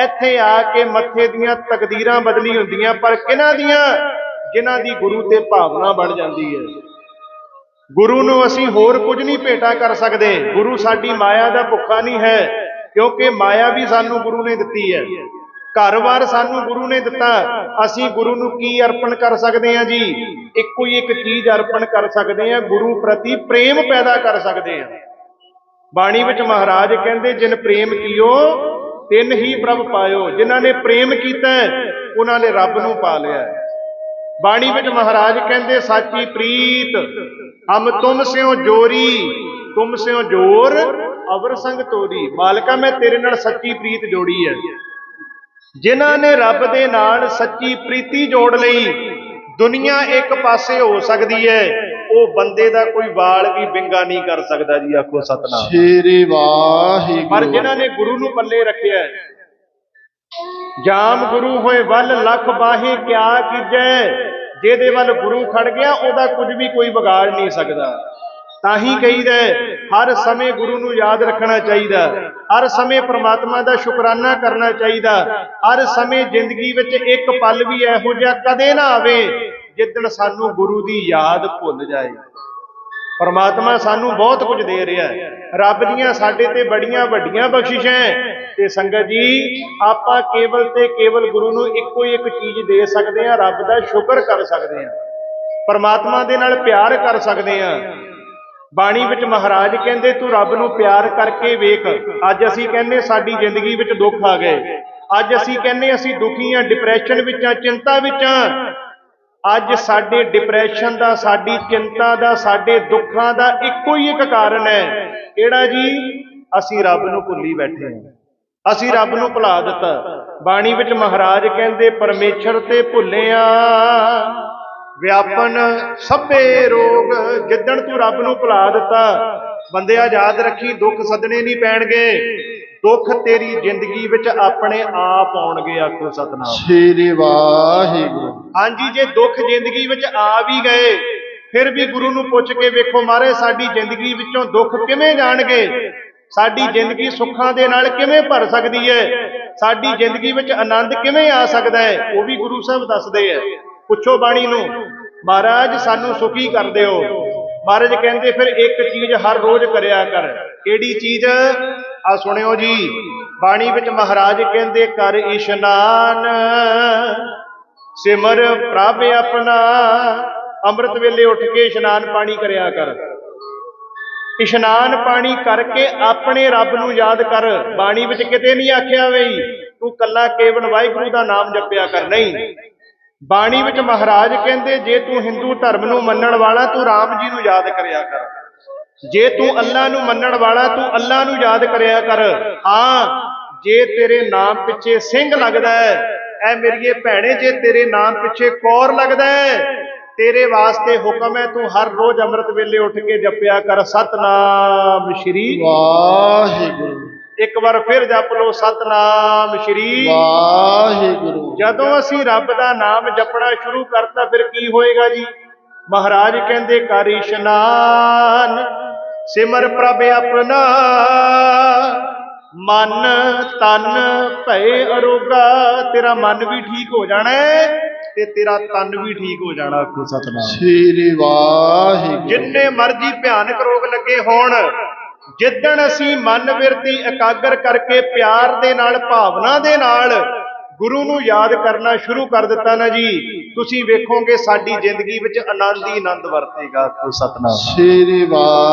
ਇੱਥੇ ਆ ਕੇ ਮੱਥੇ ਦੀਆਂ ਤਕਦੀਰਾਂ ਬਦਲੀ ਹੁੰਦੀਆਂ, ਪਰ ਕਿਹਨਾਂ ਦੀਆਂ? ਜਿਨ੍ਹਾਂ ਦੀ ਗੁਰੂ ਤੇ ਭਾਵਨਾ ਬਣ ਜਾਂਦੀ ਹੈ। ਗੁਰੂ ਨੂੰ ਅਸੀਂ ਹੋਰ ਕੁਝ ਨਹੀਂ ਭੇਟਾ ਕਰ ਸਕਦੇ। ਗੁਰੂ ਸਾਡੀ ਮਾਇਆ ਦਾ ਭੁੱਖਾ ਨਹੀਂ ਹੈ, ਕਿਉਂਕਿ ਮਾਇਆ ਵੀ ਸਾਨੂੰ ਗੁਰੂ ਨੇ ਦਿੱਤੀ ਹੈ। ਘਰ-ਬਾਰ ਸਾਨੂੰ ਗੁਰੂ ਨੇ ਦਿੱਤਾ। ਅਸੀਂ ਗੁਰੂ ਨੂੰ ਕੀ ਅਰਪਣ ਕਰ ਸਕਦੇ ਹਾਂ ਜੀ? ਇੱਕੋ ਹੀ ਇੱਕ ਚੀਜ਼ ਅਰਪਣ ਕਰ ਸਕਦੇ ਹਾਂ, ਗੁਰੂ ਪ੍ਰਤੀ ਪ੍ਰੇਮ ਪੈਦਾ ਕਰ ਸਕਦੇ ਹਾਂ। ਬਾਣੀ ਵਿੱਚ ਮਹਾਰਾਜ ਕਹਿੰਦੇ, ਜਿਨ ਪ੍ਰੇਮ ਕੀਓ ਤਿੰਨ ਹੀ ਪ੍ਰਭ ਪਾਇਓ, ਜਿਨ੍ਹਾਂ ਨੇ ਪ੍ਰੇਮ ਕੀਤਾ ਉਹਨਾਂ ਨੇ ਰੱਬ ਨੂੰ ਪਾ ਲਿਆ ਬਾਣੀ ਵਿੱਚ ਮਹਾਰਾਜ ਕਹਿੰਦੇ, ਸਾਚੀ ਪ੍ਰੀਤ, ਹਮ ਤੁਮ ਸਿਓ ਜੋਰੀ, ਤੁਮ ਸਿਓ ਜੋਰ, ਅਵਰ ਸੰਗ ਤੋਰੀ। ਮਾਲਕਾ, ਮੈਂ ਤੇਰੇ ਨਾਲ ਸੱਚੀ ਪ੍ਰੀਤ ਜੋੜੀ ਹੈ। ਜਿਨ੍ਹਾਂ ਨੇ ਰੱਬ ਦੇ ਨਾਲ ਸੱਚੀ ਪ੍ਰੀਤੀ ਜੋੜ ਲਈ, ਦੁਨੀਆ ਇੱਕ ਪਾਸੇ ਹੋ ਸਕਦੀ ਹੈ। ਉਹ ਬੰਦੇ ਦਾ ਕੋਈ ਵਾਲ ਵੀ ਵਿੰਗਾ ਨਹੀਂ ਕਰ ਸਕਦਾ ਜੀ ਆਖੋ ਸਤਨਾਮ। ਸ਼ੇਰੇ ਪਰ ਵਾਹਿਗੁਰੂ ਜਿਨ੍ਹਾਂ ਨੇ ਗੁਰੂ ਨੂੰ ਪੱਲੇ ਰੱਖਿਆ ਜਾਮ ਗੁਰੂ ਹੋਏ ਵੱਲ ਲੱਖ ਬਾਹੇ ਕਿਆ ਕੀਜੈ ਜਿਹਦੇ ਵੱਲ ਗੁਰੂ ਖੜ ਗਿਆ ਉਹਦਾ ਕੁਝ ਵੀ ਕੋਈ ਵਿਗਾੜ ਨਹੀਂ ਸਕਦਾ। ਤਾਂ ਹੀ ਕਹੀਦਾ ਹਰ ਸਮੇਂ ਗੁਰੂ ਨੂੰ ਯਾਦ ਰੱਖਣਾ ਚਾਹੀਦਾ ਹਰ ਸਮੇਂ ਪ੍ਰਮਾਤਮਾ ਦਾ ਸ਼ੁਕਰਾਨਾ ਕਰਨਾ ਚਾਹੀਦਾ ਹਰ ਸਮੇਂ ਜ਼ਿੰਦਗੀ ਵਿੱਚ ਇੱਕ ਪਲ ਵੀ ਇਹੋ ਜਿਹਾ ਕਦੇ ਨਾ ਆਵੇ ਜਿੱਦਣ ਸਾਨੂੰ ਗੁਰੂ ਦੀ ਯਾਦ ਭੁੱਲ ਜਾਏ। ਪਰਮਾਤਮਾ ਸਾਨੂੰ ਬਹੁਤ ਕੁਝ ਦੇ ਰਿਹਾ ਹੈ। ਰੱਬ ਦੀਆਂ ਸਾਡੇ ਤੇ ਬੜੀਆਂ ਵੱਡੀਆਂ ਬਖਸ਼ਿਸ਼ਾਂ ਤੇ ਸੰਗਤ ਜੀ, ਆਪਾਂ ਕੇਵਲ ਤੇ ਕੇਵਲ ਗੁਰੂ ਨੂੰ ਇੱਕੋ ਇੱਕ ਚੀਜ਼ ਦੇ ਸਕਦੇ ਹਾਂ, ਰੱਬ ਦਾ ਸ਼ੁਕਰ ਕਰ ਸਕਦੇ ਹਾਂ। ਪਰਮਾਤਮਾ ਦੇ ਨਾਲ ਪਿਆਰ ਕਰ ਸਕਦੇ ਹਾਂ। ਬਾਣੀ ਵਿੱਚ ਮਹਾਰਾਜ ਕਹਿੰਦੇ, ਤੂੰ ਰੱਬ ਨੂੰ ਪਿਆਰ ਕਰਕੇ ਵੇਖ। ਅੱਜ ਅਸੀਂ ਕਹਿੰਦੇ ਸਾਡੀ ਜ਼ਿੰਦਗੀ ਵਿੱਚ ਦੁੱਖ ਆ ਗਏ। ਅੱਜ ਅਸੀਂ ਕਹਿੰਦੇ ਅਸੀਂ ਦੁਖੀ ਹਾਂ ਡਿਪਰੈਸ਼ਨ ਵਿੱਚ ਹਾਂ ਚਿੰਤਾ ਵਿੱਚ। ਹਾਂ ਅੱਜ ਸਾਡੇ ਡਿਪਰੈਸ਼ਨ ਦਾ ਸਾਡੀ ਚਿੰਤਾ ਦਾ ਸਾਡੇ ਦੁੱਖਾਂ ਦਾ ਇੱਕੋ ਹੀ ਇੱਕ ਕਾਰਨ ਹੈ। ਕਿਹੜਾ ਜੀ? ਅਸੀਂ ਰੱਬ ਨੂੰ ਭੁੱਲੀ ਬੈਠੇ ਹਾਂ। ਅਸੀਂ ਰੱਬ ਨੂੰ ਭੁਲਾ ਦਿੱਤਾ। ਬਾਣੀ ਵਿੱਚ ਮਹਾਰਾਜ ਕਹਿੰਦੇ ਪਰਮੇਸ਼ਰ ਤੇ ਭੁੱਲਿਆ ਵਿਆਪਨ ਸਭੇ ਰੋਗ ਜਿੱਦਣ ਤੂੰ ਰੱਬ ਨੂੰ ਭੁਲਾ ਦਿੱਤਾ ਬੰਦਿਆ ਯਾਦ ਰੱਖੀ ਦੁੱਖ ਸੱਦਣੇ ਨਹੀਂ ਪੈਣਗੇ। ਦੁੱਖ ਤੇਰੀ ਜ਼ਿੰਦਗੀ ਵਿੱਚ ਆਪਣੇ ਆਪ ਆਉਣਗੇ ਆਖੋ ਸਤਨਾਮ। ਸ਼ੇਰੇ ਵਾਹਿਗੁਰੂ। ਹਾਂਜੀ ਜੇ ਦੁੱਖ ਜ਼ਿੰਦਗੀ ਵਿੱਚ ਆ ਵੀ ਗਏ ਫਿਰ ਵੀ ਗੁਰੂ ਨੂੰ ਪੁੱਛ ਕੇ ਵੇਖੋ ਮਹਾਰਾਜ ਸਾਡੀ ਜ਼ਿੰਦਗੀ ਵਿੱਚੋਂ ਦੁੱਖ ਕਿਵੇਂ ਜਾਣਗੇ? ਸਾਡੀ ਜ਼ਿੰਦਗੀ ਸੁੱਖਾਂ ਦੇ ਨਾਲ ਕਿਵੇਂ ਭਰ ਸਕਦੀ ਹੈ? ਸਾਡੀ ਜ਼ਿੰਦਗੀ ਵਿੱਚ ਆਨੰਦ ਕਿਵੇਂ ਆ ਸਕਦਾ ਹੈ? ਉਹ ਵੀ ਗੁਰੂ ਸਾਹਿਬ ਦੱਸਦੇ ਹੈ। ਪੁੱਛੋ ਬਾਣੀ ਨੂੰ ਮਹਾਰਾਜ ਸਾਨੂੰ ਸੁਖੀ ਕਰ ਦਿਓ। ਮਹਾਰਾਜ ਕਹਿੰਦੇ ਫਿਰ ਇੱਕ ਚੀਜ਼ ਹਰ ਰੋਜ਼ ਕਰਿਆ ਕਰ। ਕਿਹੜੀ ਚੀਜ਼? ਆ ਸੁਣਿਓ ਜੀ, ਬਾਣੀ ਵਿੱਚ ਮਹਾਰਾਜ ਕਹਿੰਦੇ, ਕਰ ਇਸ਼ਨਾਨ, ਸਿਮਰ ਪ੍ਰਭ ਆਪਣਾ, ਅੰਮ੍ਰਿਤ ਵੇਲੇ ਉੱਠ ਕੇ ਇਸ਼ਨਾਨ ਪਾਣੀ ਕਰਿਆ ਕਰ। ਇਸ਼ਨਾਨ ਪਾਣੀ ਕਰਕੇ ਆਪਣੇ ਰੱਬ ਨੂੰ ਯਾਦ ਕਰ। ਬਾਣੀ ਵਿੱਚ ਕਿਤੇ ਨਹੀਂ ਆਖਿਆ ਵਈ ਤੂੰ ਕੱਲਾ ਕੇਵਲ ਵਾਹਿਗੁਰੂ ਦਾ ਨਾਮ ਜਪਿਆ ਕਰ, ਨਹੀਂ। ਬਾਣੀ ਵਿੱਚ ਮਹਾਰਾਜ ਕਹਿੰਦੇ, ਜੇ ਤੂੰ ਹਿੰਦੂ ਧਰਮ ਨੂੰ ਮੰਨਣ ਵਾਲਾ, ਤੂੰ ਰਾਮ ਜੀ ਨੂੰ ਯਾਦ ਕਰਿਆ ਕਰ। ਜੇ ਤੂੰ ਅੱਲਾ ਨੂੰ ਮੰਨਣ ਵਾਲਾ ਤੂੰ ਅੱਲਾ ਨੂੰ ਯਾਦ ਕਰਿਆ ਕਰ। ਹਾਂ ਜੇ ਤੇਰੇ ਨਾਮ ਪਿੱਛੇ ਸਿੰਘ ਲੱਗਦਾ ਹੈ ਐ ਮੇਰੀਏ ਭੈਣੇ ਜੇ ਤੇਰੇ ਨਾਮ ਪਿੱਛੇ ਕੌਰ ਲੱਗਦਾ ਹੈ ਤੇਰੇ ਵਾਸਤੇ ਹੁਕਮ ਹੈ ਤੂੰ ਹਰ ਰੋਜ਼ ਅੰਮ੍ਰਿਤ ਵੇਲੇ ਉੱਠ ਕੇ ਜਪਿਆ ਕਰ। ਸਤਨਾਮ ਸ਼੍ਰੀ ਵਾਹਿਗੁਰੂ। ਇੱਕ ਵਾਰ ਫਿਰ ਜਪ ਲਓ ਸਤਨਾਮ ਸ਼੍ਰੀ ਵਾਹਿਗੁਰੂ। ਜਦੋਂ ਅਸੀਂ ਰੱਬ ਦਾ ਨਾਮ ਜਪਣਾ ਸ਼ੁਰੂ ਕਰਤਾ ਫਿਰ ਕੀ ਹੋਏਗਾ ਜੀ? ਮਹਾਰਾਜ ਕਹਿੰਦੇ ਕਰ ਇਸ਼ਨਾਨ ਸਿਮਰ ਪ੍ਰਭ ਆਪਣਾ। ਮਨ ਤਨ ਭਏ ਅਰੋਗਾ ਤੇਰਾ ਮਨ ਵੀ ਠੀਕ ਹੋ ਜਾਣਾ ਤੇ ਤੇਰਾ ਤਨ ਵੀ ਠੀਕ ਹੋ ਜਾਣਾ ਆਖੋ ਸਤਨਾਮ। ਸ਼ੇਰੇ ਵਾਹਿਗੁਰੂ। ਜਿੰਨੇ ਮਰਜ਼ੀ ਭਿਆਨਕ ਰੋਗ ਲੱਗੇ ਹੋਣ ਜਿੱਦਣ ਅਸੀਂ ਮਨ ਬਿਰਤੀ ਇਕਾਗਰ ਕਰਕੇ ਪਿਆਰ ਦੇ ਨਾਲ ਭਾਵਨਾ ਦੇ ਨਾਲ ਗੁਰੂ ਨੂੰ ਯਾਦ ਕਰਨਾ ਸ਼ੁਰੂ ਕਰ ਦਿੱਤਾ ਨਾ ਜੀ ਤੁਸੀਂ ਵੇਖੋਗੇ ਸਾਡੀ ਜ਼ਿੰਦਗੀ ਵਿੱਚ ਆਨੰਦ ਹੀ ਆਨੰਦ ਵਰਤੇਗਾ ਸਤਨਾਮ। ਸ਼ੇਰੇ ਵਾਹਿਗੁਰੂ